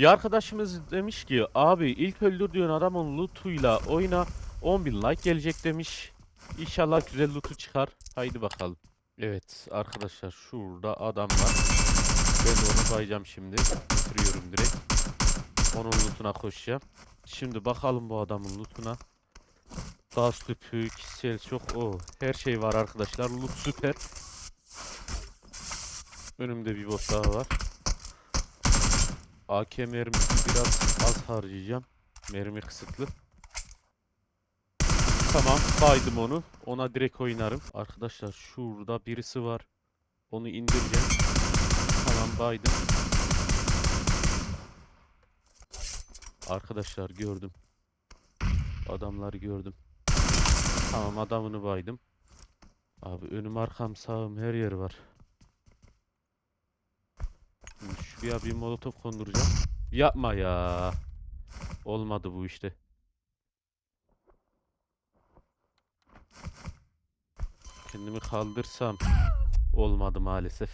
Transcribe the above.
Bir arkadaşımız demiş ki abi ilk öldürdüğün adamın lootuyla oyna 10.000 like gelecek demiş. İnşallah güzel lootu çıkar. Haydi bakalım. Evet arkadaşlar şurada adam var. Ben de onu bayacağım şimdi. Bitiriyorum direkt. Onun lootuna koşacağım. Şimdi bakalım bu adamın lootuna. Gaz tüpü, kişisel çok o her şey var arkadaşlar. Loot süper. Önümde bir bot daha var. AK mermisi biraz az harcayacağım. Mermi kısıtlı. Tamam baydım onu. Ona direkt oynarım. Arkadaşlar şurada birisi var. Onu indireceğim. Tamam baydım. Arkadaşlar gördüm. Adamları gördüm. Tamam adamını baydım. Abi önüm arkam sağım her yer var. Şuraya bir molotof konduracağım. Yapma ya. Olmadı bu işte. Kendimi kaldırsam olmadı maalesef.